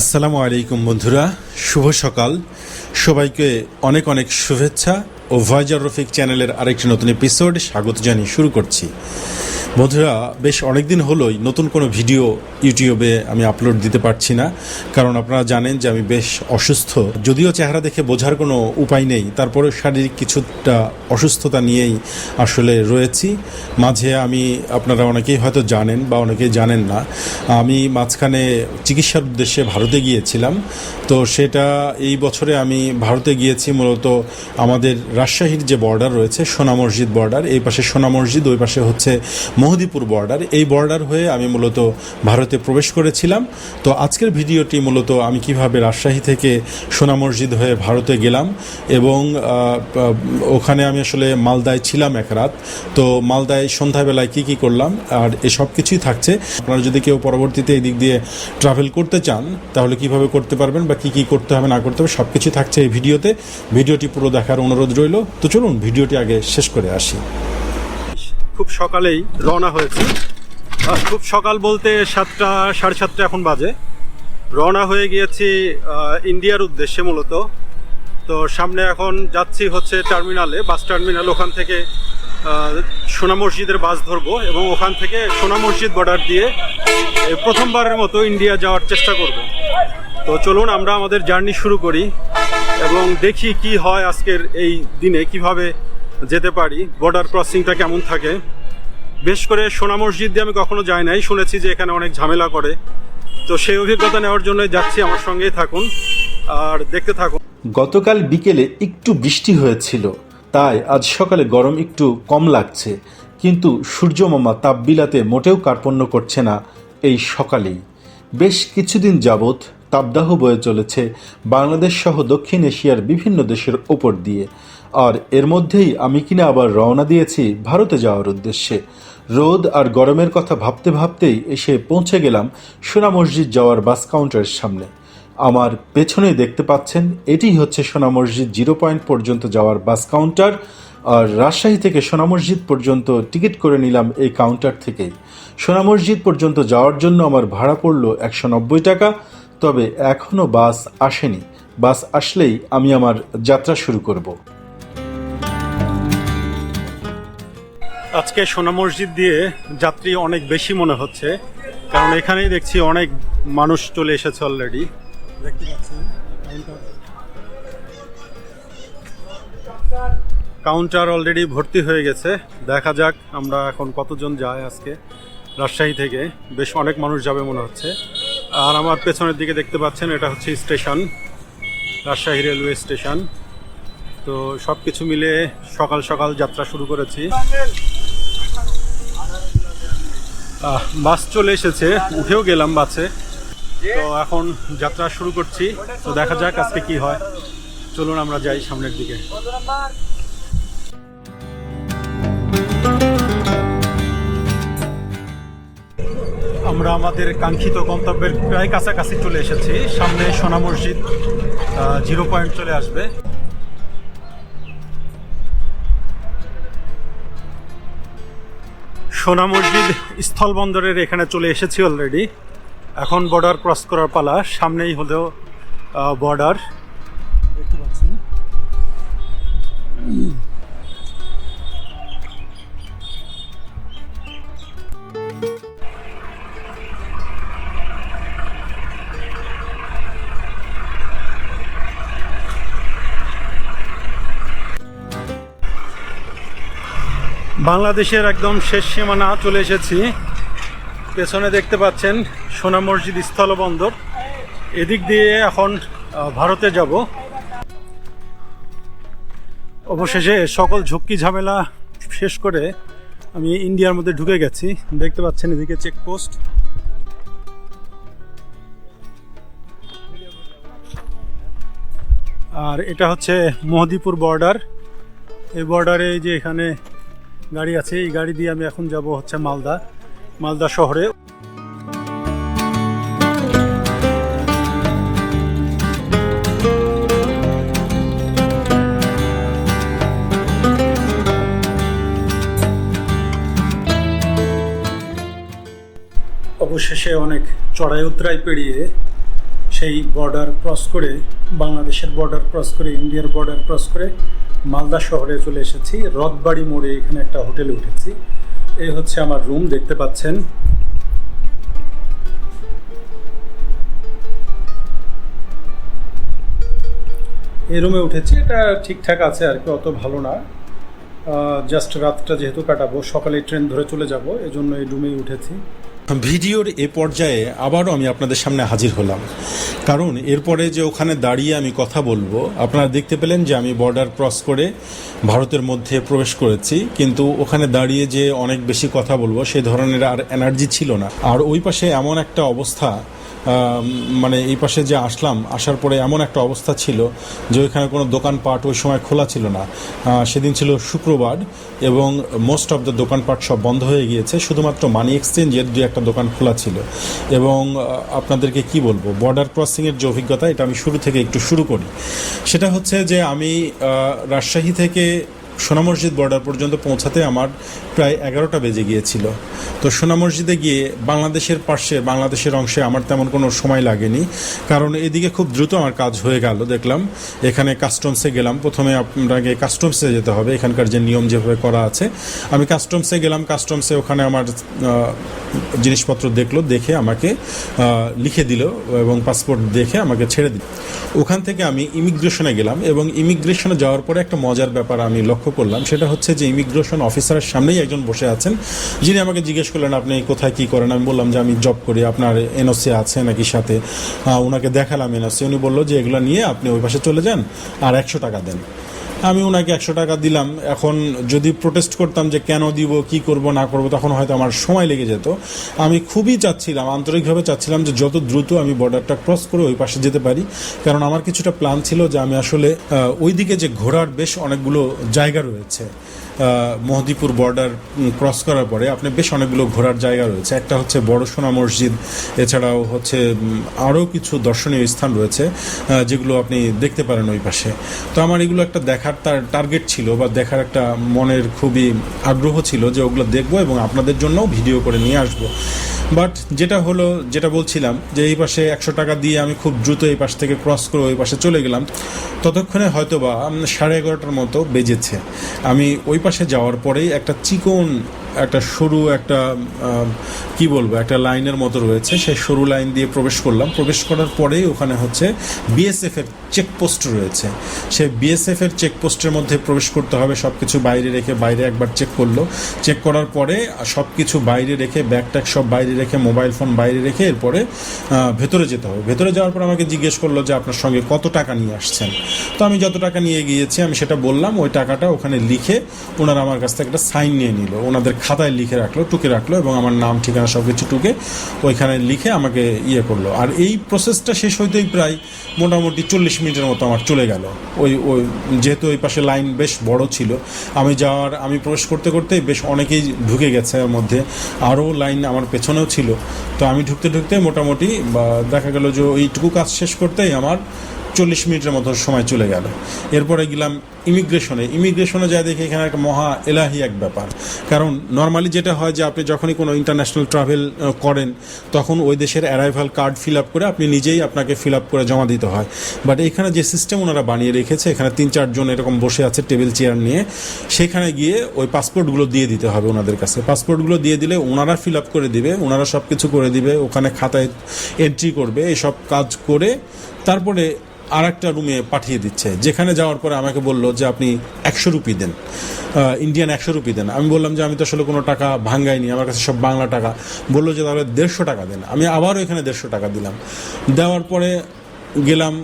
আসসালামু আলাইকুম বন্ধুরা, শুভ সকাল। সবাইকে অনেক অনেক শুভেচ্ছা ও ভয়েজার রফিক চ্যানেলের আরেকটি নতুন এপিসোড স্বাগত জানিয়ে শুরু করছি। বন্ধুরা, বেশ অনেক দিন হলোই নতুন কোনো ভিডিও ইউটিউবে আমি আপলোড দিতে পারছি না। কারণ আপনারা জানেন যে আমি বেশ অসুস্থ। যদিও চেহারা দেখে বোঝার কোনো উপায় নেই তারপরে শারীরিক কিছুটা অসুস্থতা নিয়েই আসলে রয়েছি। মাঝে আমি, আপনারা অনেকেই হয়তো জানেন বা অনেকেই জানেন না, আমি মাঝখানে চিকিৎসার উদ্দেশ্যে ভারতে গিয়েছিলাম। তো সেটা এই বছরে আমি ভারতে গিয়েছি, মূলত আমাদের রাজশাহীর যে বর্ডার রয়েছে, সোনা মসজিদ বর্ডার, এই পাশে সোনা মসজিদ, ওই পাশে হচ্ছে মহদিপুর বর্ডার এই বর্ডার হয়ে আমি মূলত ভারতে প্রবেশ করেছিলাম। তো আজকের ভিডিওটি মূলত আমি কীভাবে রাজশাহী থেকে সোনা মসজিদ হয়ে ভারতে গেলাম এবং ওখানে আমি আসলে মালদায় ছিলাম এক রাত। তো মালদায় সন্ধ্যাবেলায় কি কি করলাম আর এসব কিছুই থাকছে। আপনারা যদি কেউ পরবর্তীতে এই দিক দিয়ে ট্রাভেল করতে চান, তাহলে কীভাবে করতে পারবেন বা কি কি করতে হবে, না করতে হবে, সব কিছু থাকছে এই ভিডিওতে। ভিডিওটি পুরো দেখার অনুরোধ রইল। তো চলুন ভিডিওটি আগে শেষ করে আসি। খুব সকালেই রওনা হয়েছি। খুব সকাল বলতে সাতটা, সাড়ে সাতটা এখন বাজে। রওনা হয়ে গিয়েছি ইন্ডিয়ার উদ্দেশ্যে মূলত। তো সামনে এখন যাচ্ছি হচ্ছে টার্মিনালে, বাস টার্মিনাল, ওখান থেকে সোনা মসজিদের বাস ধরবো এবং ওখান থেকে সোনা মসজিদ বর্ডার দিয়ে প্রথমবারের মতো ইন্ডিয়া যাওয়ার চেষ্টা করব। তো চলুন, আমরা আমাদের জার্নি শুরু করি এবং দেখি কি হয় আজকের এই দিনে, কীভাবে যেতে পারি বর্ডার ক্রসিংটা কেমন থাকে? বেশ করে সোনা মসজিদ দিয়ে আমি কখনো যাই নাই, শুনেছি যে এখানে অনেক ঝামেলা করে। তো সেই অভিজ্ঞতা নেওয়ার জন্য যাচ্ছি, আমার সঙ্গেই থাকুন। আর দেখতে থাকুন। গতকাল বিকেলে একটু বৃষ্টি হয়েছিল, তাই আজ সকালে গরম একটু কম লাগছে। কিন্তু সূর্যমামা তাপ বিলাতে মোটেও কার্পণ্য করছে না এই সকালেই। বেশ কিছুদিন যাবৎ তাপদাহ বয়ে চলেছে বাংলাদেশ সহ দক্ষিণ এশিয়ার বিভিন্ন দেশের ওপর দিয়ে। আর এর মধ্যেই আমি কিনা আবার রওনা দিয়েছি ভারতে যাওয়ার উদ্দেশ্যে। রোদ আর গরমের কথা ভাবতে ভাবতেই এসে পৌঁছে গেলাম সোনা মসজিদ যাওয়ার বাস কাউন্টারের সামনে। আমার পেছনে দেখতে পাচ্ছেন এটি হচ্ছে সোনা মসজিদ জিরো পয়েন্ট পর্যন্ত যাওয়ার বাস কাউন্টার, আর রাজশাহী থেকে সোনা মসজিদ পর্যন্ত টিকিট করে নিলাম এই কাউন্টার থেকেই। সোনা মসজিদ পর্যন্ত যাওয়ার জন্য আমার ভাড়া পড়ল একশো নব্বই টাকা, তবে এখনও বাস আসেনি। বাস আসলেই আমি আমার যাত্রা শুরু করব। আজকে সোনা মসজিদ দিয়ে যাত্রী অনেক বেশি মনে হচ্ছে। কারণ এখানেই দেখছি অনেক মানুষ চলে এসেছে অলরেডি দেখতে পাচ্ছেন কাউন্টার অলরেডি ভর্তি হয়ে গেছে। দেখা যাক আমরা এখন কতজন যায় আজকে রাজশাহী থেকে। বেশ অনেক মানুষ যাবে মনে হচ্ছে। আর আমার পেছনের দিকে দেখতে পাচ্ছেন, এটা হচ্ছে স্টেশন, রাজশাহী রেলওয়ে স্টেশন। তো সব কিছু মিলে সকাল সকাল যাত্রা শুরু করেছি। বাস চলে এসেছে, উঠেও গেলাম বাসে। তো এখন যাত্রা শুরু করছি, তো দেখা যাক আজকে কি হয়। চলুন আমরা যাই সামনের দিকে। আমরা আমাদের কাঙ্ক্ষিত গন্তব্যের প্রায় কাছাকাছি চলে এসেছি। সামনে সোনা মসজিদ জিরো পয়েন্ট চলে আসবে। সোনা মসজিদ স্থলবন্দরের এখানে চলে এসেছি অলরেডি এখন বর্ডার ক্রস করার পালা, সামনেই হলো বর্ডার বাংলাদেশের একদম শেষ সীমানা চলে এসেছি। পেছনে দেখতে পাচ্ছেন সোনা মসজিদ স্থলবন্দর। এদিক দিয়ে এখন ভারতে যাব। অবশেষে সকল ঝক্কি ঝামেলা শেষ করে আমি ইন্ডিয়ার মধ্যে ঢুকে গেছি। দেখতে পাচ্ছেন এদিকে চেকপোস্ট আর এটা হচ্ছে মহদিপুর বর্ডার এই বর্ডারে যে এখানে গাড়ি আছে, এই গাড়ি দিয়ে আমি এখন যাব হচ্ছে মালদা মালদা শহরে। অবশেষে অনেক চড়াই উতরাই পেরিয়ে সেই বর্ডার ক্রস করে, বাংলাদেশের বর্ডার ক্রস করে ইন্ডিয়ার বর্ডার ক্রস করে মালদা শহরে চলে এসেছি। রথবাড়ি মোড়ে এখানে একটা হোটেলে উঠেছি। এই হচ্ছে আমার রুম, দেখতে পাচ্ছেন। এই রুমে উঠেছি, এটা ঠিকঠাক আছে আর কি, অত ভালো না। জাস্ট রাতটা যেহেতু কাটাবো, সকালে ট্রেন ধরে চলে যাব, এজন্য এই রুমেই উঠেছি। ভিডিওর এ পর্যায়ে আবারও আমি আপনাদের সামনে হাজির হলাম। কারণ এরপরে যে ওখানে দাঁড়িয়ে আমি কথা বলব, আপনারা দেখতে পেলেন যে আমি বর্ডার ক্রস করে ভারতের মধ্যে প্রবেশ করেছি, কিন্তু ওখানে দাঁড়িয়ে যে অনেক বেশি কথা বলব, সে ধরনের আর এনার্জি ছিল না। আর ওই পাশে এমন একটা অবস্থা মানে এই পাশে যে আসলাম, আসার পরে এমন একটা অবস্থা ছিল যে ওইখানে কোনো দোকানপাট ওই সময় খোলা ছিল না। সেদিন ছিল শুক্রবার এবং মোস্ট অফ দ্য দোকানপাট সব বন্ধ হয়ে গিয়েছে, শুধুমাত্র মানি এক্সচেঞ্জের দু একটা দোকান খোলা ছিল। এবং আপনাদেরকে কি বলব বর্ডার ক্রসিংয়ের যে অভিজ্ঞতা, এটা আমি শুরু থেকে একটু শুরু করি। সেটা হচ্ছে যে আমি রাজশাহী থেকে সোনা মসজিদ বর্ডার পর্যন্ত পৌঁছাতে আমার প্রায় এগারোটা বেজে গিয়েছিল। তো সোনা মসজিদে গিয়ে বাংলাদেশের পাশে, বাংলাদেশের অংশে আমার তেমন কোনো সময় লাগেনি। কারণ এদিকে খুব দ্রুত আমার কাজ হয়ে গেল, দেখলাম। এখানে কাস্টমসে গেলাম। প্রথমে আপনাকে কাস্টমসে যেতে হবে। এখানকার যে নিয়ম যেভাবে করা আছে। আমি কাস্টমসে গেলাম কাস্টমসে ওখানে আমার জিনিসপত্র দেখল, দেখে আমাকে লিখে দিল এবং পাসপোর্ট দেখে আমাকে ছেড়ে দিল। ওখান থেকে আমি ইমিগ্রেশনে গেলাম এবং ইমিগ্রেশনে যাওয়ার পরে একটা মজার ব্যাপার আমি লক্ষ্য করলাম, সেটা হচ্ছে যে ইমিগ্রেশন অফিসারের সামনেই একজন বসে আছেন, যিনি আমাকে জিজ্ঞেস করলেন, আপনি কোথায় কি করেন? আমি বললাম যে, আমি জব করি, আপনার এনওসি আছে নাকি সাথে? ওনাকে দেখালাম এনওসি উনি বলল যে, এগুলো নিয়ে আপনি ওই পাশে চলে যান আর একশো টাকা দেন। আমি ওনাকে একশো টাকা দিলাম। এখন যদি প্রোটেস্ট করতাম যে কেন দিব, কি করব, না করব, তখন হয়তো আমার সময় লেগে যেত। আমি খুবই চাচ্ছিলাম, আন্তরিকভাবে চাচ্ছিলাম যে যত দ্রুত আমি বর্ডারটা ক্রস করে ওই পাশে যেতে পারি। কারণ আমার কিছুটা প্ল্যান ছিল যে আমি আসলে ওই দিকে যে ঘোরার বেশ অনেকগুলো জায়গা রয়েছে। মহদীপুর বর্ডার ক্রস করার পরে আপনি বেশ অনেকগুলো ঘোরার জায়গা রয়েছে। একটা হচ্ছে বড় সোনা মসজিদ, এছাড়াও হচ্ছে আরও কিছু দর্শনীয় স্থান রয়েছে যেগুলো আপনি দেখতে পারেন ওই পাশে। তো আমার এগুলো একটা দেখার তার টার্গেট ছিল বা দেখার একটা মনের খুবই আগ্রহ ছিল যে ওগুলো দেখব এবং আপনাদের জন্যও ভিডিও করে নিয়ে আসব। বাট যেটা হলো, যেটা বলছিলাম, যে এই পাশে একশো টাকা দিয়ে আমি খুব দ্রুত এই পাশ থেকে ক্রস করে ওই পাশে চলে গেলাম, ততক্ষণে হয়তো বা সাড়ে এগারোটার মতো বেজেছে। আমি ওই পাশে যাওয়ার পরেই একটা চিকন একটা সরু একটা কি বলব, একটা লাইনের মতো রয়েছে। সেই সরু লাইন দিয়ে প্রবেশ করলাম। প্রবেশ করার পরেই ওখানে হচ্ছে বিএসএফ এর চেকপোস্ট রয়েছে। সেই বিএসএফ এর চেকপোস্টের মধ্যে প্রবেশ করতে হবে। সব কিছু বাইরে রেখে বাইরে একবার চেক করল। চেক করার পরে সব কিছু বাইরে রেখে ব্যাগ ট্যাগ সব বাইরে রেখে মোবাইল ফোন বাইরে রেখে এরপরে ভেতরে যেতে হবে। ভেতরে যাওয়ার পর আমাকে জিজ্ঞেস করল যে আপনার সঙ্গে কত টাকা নিয়ে আসছেন? তো আমি যত টাকা নিয়ে গিয়েছি আমি সেটা বললাম। ওই টাকাটা ওখানে লিখে ওনারা আমার কাছ থেকে একটা সাইন নিয়ে নিল। ওনাদের খাতায় লিখে রাখল, টুকে রাখল এবং আমার নাম, ঠিকানা সব কিছু টুকে ওইখানে লিখে আমাকে ইয়ে করল। আর এই প্রসেসটা শেষ হইতেই প্রায় মোটামুটি চল্লিশ মিনিটের মতো আমার চলে গেল। ওই ওই, যেহেতু ওই পাশে লাইন বেশ বড় ছিল, আমি যাওয়ার, আমি প্রবেশ করতে করতে বেশ অনেকেই ঢুকে গেছে এর মধ্যে। আরও লাইন আমার পেছনেও ছিল। তো আমি ঢুকতে ঢুকতে মোটামুটি দেখা গেল যে ওইটুকু কাজ শেষ করতেই আমার চল্লিশ মিনিটের মতো সময় চলে গেল। এরপরে গেলাম ইমিগ্রেশনে। ইমিগ্রেশনে যা দেখি এখানে একটা মহা এলাহি এক ব্যাপার। কারণ নর্মালি যেটা হয় যে আপনি যখনই কোনো ইন্টারন্যাশনাল ট্রাভেল করেন, তখন ওই দেশের অ্যারাইভাল কার্ড ফিল আপ করে আপনি নিজেই আপনাকে ফিল আপ করে জমা দিতে হয়। বাট এখানে যে সিস্টেম ওনারা বানিয়ে রেখেছে, এখানে তিন চারজন এরকম বসে আছে টেবিল চেয়ার নিয়ে, সেখানে গিয়ে ওই পাসপোর্টগুলো দিয়ে দিতে হবে ওনাদের কাছে। পাসপোর্টগুলো দিয়ে দিলে ওনারা ফিল আপ করে দিবে, ওনারা সব কিছু করে দিবে, ওখানে খাতায় এন্ট্রি করবে, এসব কাজ করে তারপরে আর একটা রুমে পাঠিয়ে দিচ্ছে। যেখানে যাওয়ার পরে আমাকে বলল যে আপনি একশো রুপি দেন। ইন্ডিয়ান একশো রুপি দেন। আমি বললাম যে আমি তো আসলে কোনো টাকা ভাঙ্গাইনি, আমার কাছে সব বাংলা টাকা। বলল যে তাহলে দেড়শো টাকা দেন। আমি আবারও এখানে দেড়শো টাকা দিলাম। দেওয়ার পরে গেলাম,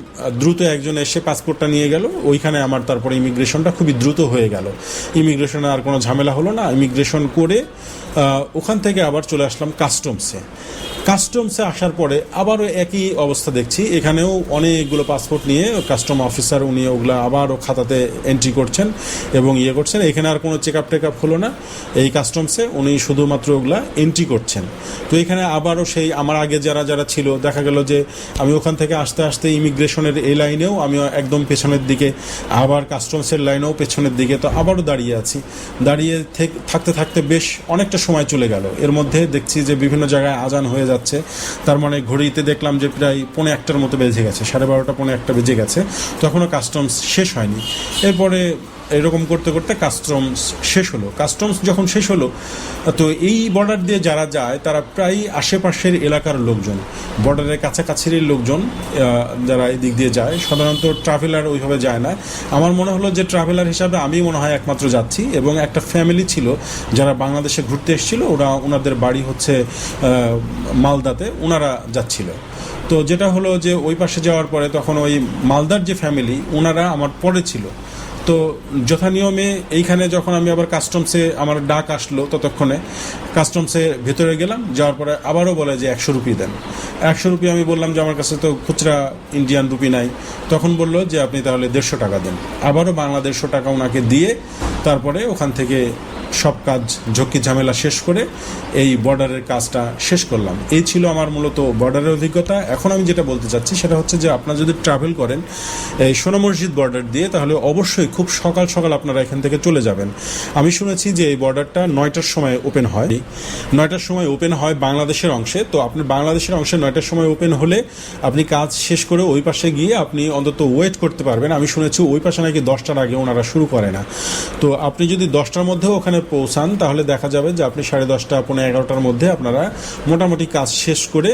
দ্রুত একজন এসে পাসপোর্টটা নিয়ে গেল। ওইখানে আমার তারপরে ইমিগ্রেশনটা খুবই দ্রুত হয়ে গেল। ইমিগ্রেশনে আর কোনো ঝামেলা হলো না। ইমিগ্রেশন করে ওখান থেকে আবার চলে আসলাম কাস্টমসে কাস্টমসে আসার পরে আবারও একই অবস্থা দেখছি। এখানেও অনেকগুলো পাসপোর্ট নিয়ে কাস্টম অফিসার উনি ওগুলো আবারও খাতাতে এন্ট্রি করছেন এবং ইয়ে করছেন। এখানে আর কোনো চেক আপ টেক আপ হলো না। এই কাস্টমসে উনি শুধুমাত্র ওগুলা এন্ট্রি করছেন। তো এখানে আবারও সেই আমার আগে যারা যারা ছিল, দেখা গেল যে আমি ওখান থেকে আসতে আসতে ইমিগ্রেশনের এই লাইনেও আমি একদম পেছনের দিকে আবার কাস্টমসের লাইনেও পেছনের দিকে তো আবারও দাঁড়িয়ে আছি। দাঁড়িয়ে থেক- থাকতে থাকতে বেশ অনেকটা সময় চলে গেল। এর মধ্যে দেখছি যে বিভিন্ন জায়গায় আজান হয়ে যাচ্ছে। তার মানে ঘড়িতে দেখলাম যে প্রায় পৌনে একটার মতো বেজে গেছে, সাড়ে বারোটা, পৌনে একটা বেজে গেছে। তখনও কাস্টমস শেষ হয়নি। এরপরে এরকম করতে করতে কাস্টমস শেষ হলো। কাস্টমস যখন শেষ হলো, তো এই বর্ডার দিয়ে যারা যায়, তারা প্রায় আশেপাশের এলাকার লোকজন। বর্ডারের কাছাকাছির লোকজন যারা এই দিক দিয়ে যায়। সাধারণত ট্রাভেলার ওইভাবে যায় না। আমার মনে হলো যে ট্রাভেলার হিসাবে আমি মনে হয় একমাত্র যাচ্ছি এবং একটা ফ্যামিলি ছিল যারা বাংলাদেশে ঘুরতে এসেছিল, ওরা ওনাদের বাড়ি হচ্ছে মালদাতে ওনারা যাচ্ছিল। তো যেটা হলো যে ওই পাশে যাওয়ার পরে তখন ওই মালদার যে ফ্যামিলি ওনারা আমার পরে ছিল। তো যথানিয়মে এইখানে যখন আমি আবার কাস্টমসে আমার ডাক আসলো ততক্ষণে কাস্টমসে ভেতরে গেলাম, যাওয়ার পরে আবারও বলে যে একশো রুপি দেন। একশো রুপি আমি বললাম যে আমার কাছে তো খুচরা ইন্ডিয়ান রুপি নাই। তখন বলল যে আপনি তাহলে দেড়শো টাকা দেন। আবারও বাংলা দেড়শো টাকা ওনাকে দিয়ে তারপরে ওখান থেকে সব কাজ ঝক্কি ঝামেলা শেষ করে এই বর্ডারের কাজটা শেষ করলাম। এই ছিল আমার মূলত বর্ডারের অভিজ্ঞতা। এখন আমি যেটা বলতে চাচ্ছি সেটা হচ্ছে যে আপনারা যদি ট্রাভেল করেন এই সোনা মসজিদ বর্ডার দিয়ে, তাহলে অবশ্যই খুব সকাল সকাল আপনারা এখান থেকে চলে যাবেন। আমি শুনেছি যে এই বর্ডারটা নয়টার সময় ওপেন হয়। নয়টার সময় ওপেন হয় বাংলাদেশের অংশে। তো আপনি বাংলাদেশের অংশে নয়টার সময় ওপেন হলে আপনি কাজ শেষ করে ওই পাশে গিয়ে আপনি অন্তত ওয়েট করতে পারবেন। আমি শুনেছি ওই পাশে নাকি দশটার আগে ওনারা শুরু করে না। তো আপনি যদি দশটার মধ্যেও ওখানে পৌঁছান, তাহলে দেখা যাবে যে আপনি সাড়ে দশটা পনেরো এগারোটার মধ্যে আপনারা মোটামুটি কাজ শেষ করে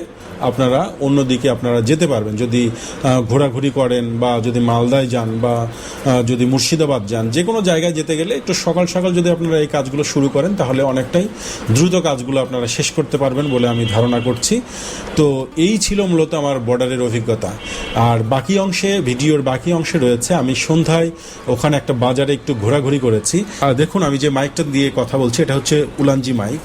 আপনারা অন্যদিকে আপনারা যেতে পারবেন। যদি ঘোরাঘুরি করেন বা যদি মালদায় যান বা যদি মুর্শিদাবাদ যান যে কোনো জায়গায় যেতে গেলে একটু সকাল সকাল যদি আপনারা এই কাজগুলো শুরু করেন, তাহলে অনেকটাই দ্রুত কাজগুলো আপনারা শেষ করতে পারবেন বলে আমি ধারণা করছি। তো এই ছিল মূলত আমার বর্ডারের অভিজ্ঞতা। আর বাকি অংশে, ভিডিওর বাকি অংশে রয়েছে, আমি সন্ধ্যায় ওখানে একটা বাজারে একটু ঘোরাঘুরি করেছি। আর দেখুন, আমি যে মাইকটা দিয়ে কথা বলছি, এটা হচ্ছে উলানজি মাইক।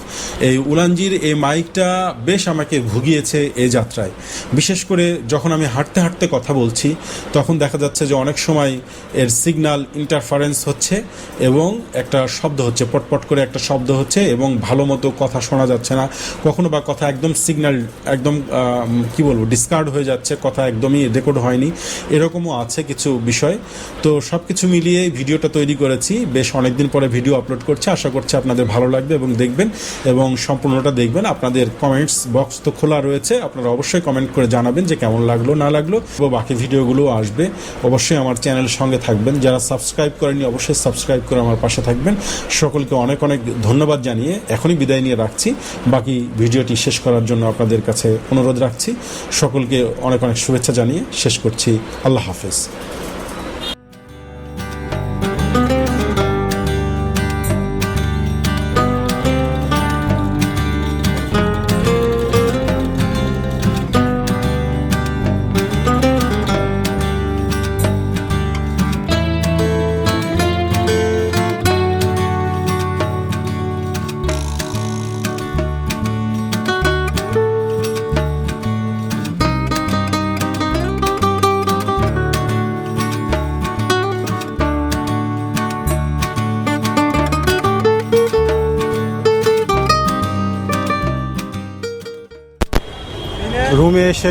এই উলানজির এই মাইকটা বেশ আমাকে ভুগিয়েছে এই যাত্রায়। বিশেষ করে যখন আমি হাঁটতে হাঁটতে কথা বলছি, তখন দেখা যাচ্ছে যে অনেক সময় এর সিগন্যাল ইন্টারফারেন্স হচ্ছে এবং একটা শব্দ হচ্ছে, পটপট করে একটা শব্দ হচ্ছে এবং ভালো মতো কথা শোনা যাচ্ছে না। কখনো বা কথা একদম সিগন্যাল একদম কি বলব ডিসকার্ড হয়ে যাচ্ছে, কথা একদমই রেকর্ড হয়নি। এরকমও আছে কিছু বিষয়। তো সব কিছু মিলিয়ে ভিডিওটা তৈরি করেছি। বেশ অনেকদিন পরে ভিডিও আপলোড করছি। আশা করছি আপনাদের ভালো লাগবে এবং দেখবেন এবং সম্পূর্ণটা দেখবেন। আপনাদের কমেন্টস বক্স তো খোলা রয়েছে। আপনারা অবশ্যই কমেন্ট করে জানাবেন যে কেমন লাগল, না লাগল ও বাকি ভিডিওগুলো আসবে। অবশ্যই আমার চ্যানেলের সঙ্গে থাকবেন। যারা সাবস্ক্রাইব করেনি অবশ্যই সাবস্ক্রাইব করে আমার পাশে থাকবেন। সকলকে অনেক অনেক ধন্যবাদ জানিয়ে এখনই বিদায় নিয়ে রাখছি। বাকি ভিডিওটি শেষ করার জন্য আপনাদের কাছে অনুরোধ রাখছি। সকলকে অনেক অনেক শুভেচ্ছা জানিয়ে শেষ করছি। আল্লাহ হাফেজ।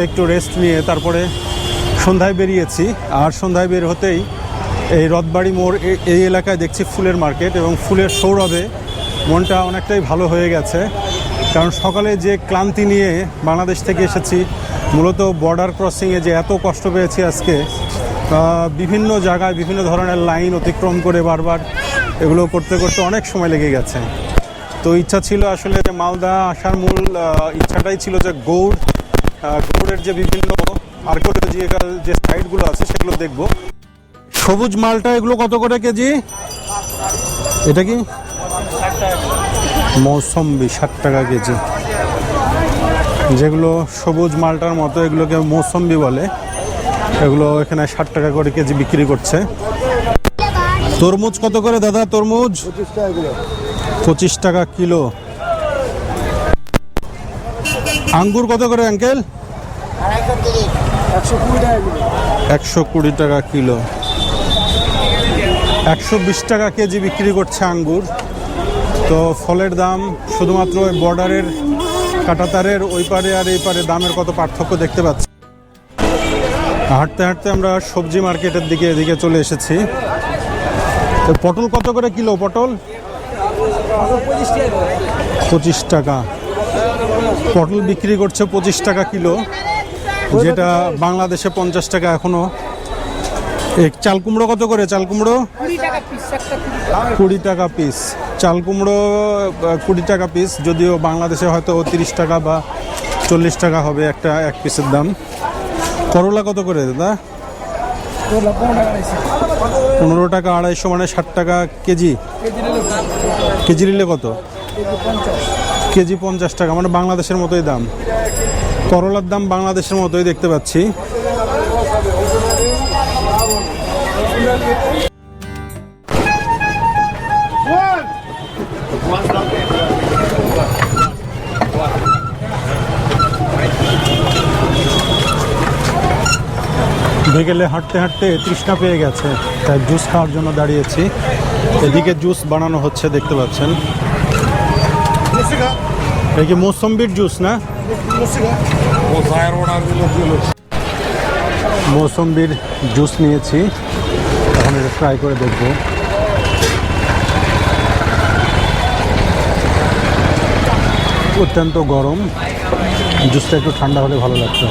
একটু রেস্ট নিয়ে তারপরে সন্ধ্যায় বেরিয়েছি। আর সন্ধ্যায় বের হতেই এই রথবাড়ি মোড় এই এলাকায় দেখছি ফুলের মার্কেট এবং ফুলের সৌরভে মনটা অনেকটাই ভালো হয়ে গেছে। কারণ সকালে যে ক্লান্তি নিয়ে বাংলাদেশ থেকে এসেছি, মূলত বর্ডার ক্রসিংয়ে যে এত কষ্ট পেয়েছি আজকে বিভিন্ন জায়গায় বিভিন্ন ধরনের লাইন অতিক্রম করে বারবার এগুলো করতে করতে অনেক সময় লেগে গেছে। তো ইচ্ছা ছিল আসলে যে মালদা আসার মূল ইচ্ছাটাই ছিল যে গৌড় গৌড়ের যে বিভিন্ন আর্কোলজিক্যাল যে সাইটগুলো আছে, সেগুলো দেখব। সবুজ মালটা এগুলো কত করে কেজি? এটা কি? মৌসম্বি, ষাট টাকা কেজি। যেগুলো সবুজ মালটার মতো, এগুলোকে মৌসম্বি বলে। এগুলো এখানে ষাট টাকা করে কেজি বিক্রি করছে। তরমুজ কত করে দাদা, তরমুজ? পঁচিশ টাকা কিলো। আঙ্গুর কত করে, আঙ্কেল? একশো কুড়ি টাকা কিলো। একশো বিশ টাকা কেজি বিক্রি করছে আঙ্গুর। তো ফলের দাম শুধুমাত্র ওই বর্ডারের কাটাতারের ওই পারে আর এই পারে দামের কত পার্থক্য দেখতে পাচ্ছি। হাঁটতে হাঁটতে আমরা সবজি মার্কেটের দিকে এদিকে চলে এসেছি। তো পটল কত করে কিলো, পটল? পঁচিশ টাকা। পটল বিক্রি করছে পঁচিশ টাকা কিলো, যেটা বাংলাদেশে পঞ্চাশ টাকা এখনও। এক চাল কুমড়ো কত করে? চাল কুমড়ো? কুড়ি টাকা পিস। চাল কুমড়ো কুড়ি টাকা পিস, যদিও বাংলাদেশে হয়তো তিরিশ টাকা বা চল্লিশ টাকা হবে একটা এক পিসের দাম। করলা কত করে দাদা? পনেরো টাকা আড়াইশো মানে ষাট টাকা কেজি। কেজি নিলে কত? কেজি পঞ্চাশ টাকা মানে বাংলাদেশের মতোই দাম। করলার দাম বাংলাদেশের মতোই দেখতে পাচ্ছি। বিকেলে হাঁটতে হাঁটতে তৃষ্ণা পেয়ে গেছে, তাই জুস খাওয়ার জন্য দাঁড়িয়েছি। এদিকে জুস বানানো হচ্ছে, দেখতে পাচ্ছেন। কি মৌসম্বির জুস না মৌসম্বির জুস নিয়েছি এখন এটা ট্রাই করে দেখব অত্যন্ত গরম জুসটা একটু ঠান্ডা হলে ভালো লাগতো